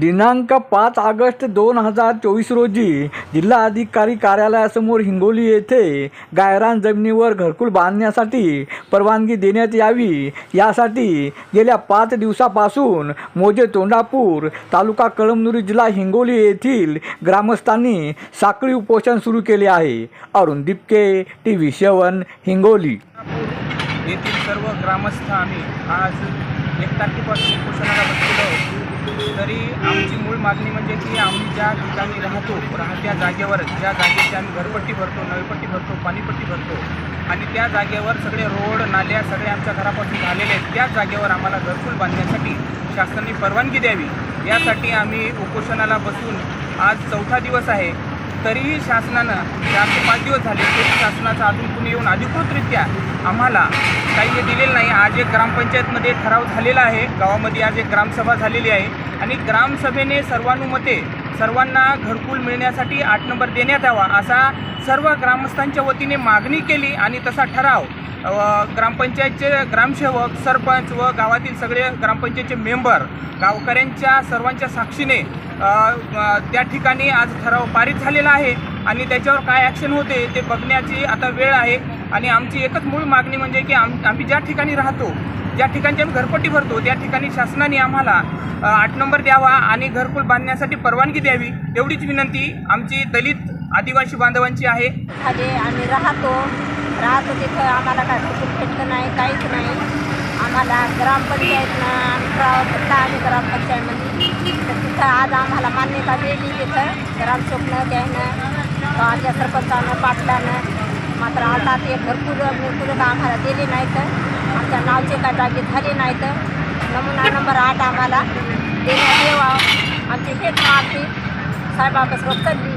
दिनांक पाच ऑगस्ट दोन हजार चोवीस रोजी जिल्हाधिकारी कार्यालयासमोर हिंगोली येथे गायरान जमिनीवर घरकुल बांधण्यासाठी परवानगी देण्यात यावी. यासाठी गेल्या पाच दिवसापासून मोजे तोंडापूर तालुका कळमनुरी जिल्हा हिंगोली येथील ग्रामस्थांनी साखळी उपोषण सुरू केले आहे. Arun Dipke T V seven Hingoli. येथील सर्व ग्रामस्थ आम्ही आज एक तारखेपासून उपोषणाला बसलेलो तरी आमची मूळ मागणी म्हणजे की आम्ही ज्या ठिकाणी राहतो राहत्या जागेवर ज्या जागेची आम्ही घरपट्टी भरतो नळपट्टी भरतो पाणीपट्टी भरतो आणि त्या जागेवर सगळे रोड नाल्या सगळे आमच्या घरापासून झालेले आहेत त्याच जागेवर आम्हाला घरकुल बांधण्यासाठी शासनाने परवानगी द्यावी. यासाठी आम्ही उपोषणाला बसून आज चौथा दिवस आहे. तरीही शासनानं चार ते पाच दिवस झाले. तरी शासनाचा अजून कुणी येऊन अधिकृतरित्या आम्हाला काही हे दिलेलं नाही. आज एक ग्रामपंचायतमध्ये ठराव झालेला आहे. गावामध्ये आज एक ग्रामसभा झालेली आहे. आणि ग्रामसभेने सर्वानुमते सर्वांना घरकुल मिळण्यासाठी आठ नंबर देण्यात यावा असा सर्व ग्रामस्थांच्या वतीने मागणी केली आणि तसा ठराव ग्रामपंचायतचे ग्रामसेवक सरपंच व गावातील सगळे ग्रामपंचायतचे मेंबर गावकऱ्यांच्या सर्वांच्या साक्षीने त्या ठिकाणी आज ठराव पारित झालेला आहे आणि त्याच्यावर काय ॲक्शन होते ते बघण्याची आता वेळ आहे. आणि आमची एकच मूळ मागणी म्हणजे की आम आम्ही ज्या ठिकाणी राहतो ज्या ठिकाणची आम्ही घरपट्टी भरतो त्या ठिकाणी शासनाने आम्हाला आठ नंबर द्यावा आणि घरकुल बांधण्यासाठी परवानगी द्यावी एवढीच विनंती आमची दलित आदिवासी बांधवांची आहे. खाली आम्ही राहतो राहतो तिथं आम्हाला काय घरकुल भेटलं नाही काहीच नाही. आम्हाला ग्रामपंचायतनं आम्ही ठराव ग्रामपंचायतमध्ये. तर तिथं आज आम्हाला मान्यता दिली तिथं ग्रामसेवकनं त्यानं आमच्या सरपंचानं पाटलानं. मात्र आता ते भरपूर भरपूर आम्हाला दिले नाही तर आमच्या नावचे काय जागे झाले तर. नमुना नंबर आठ आम्हाला. देण्यात यावा. आमची हेच मागणी साहेबापासून कधी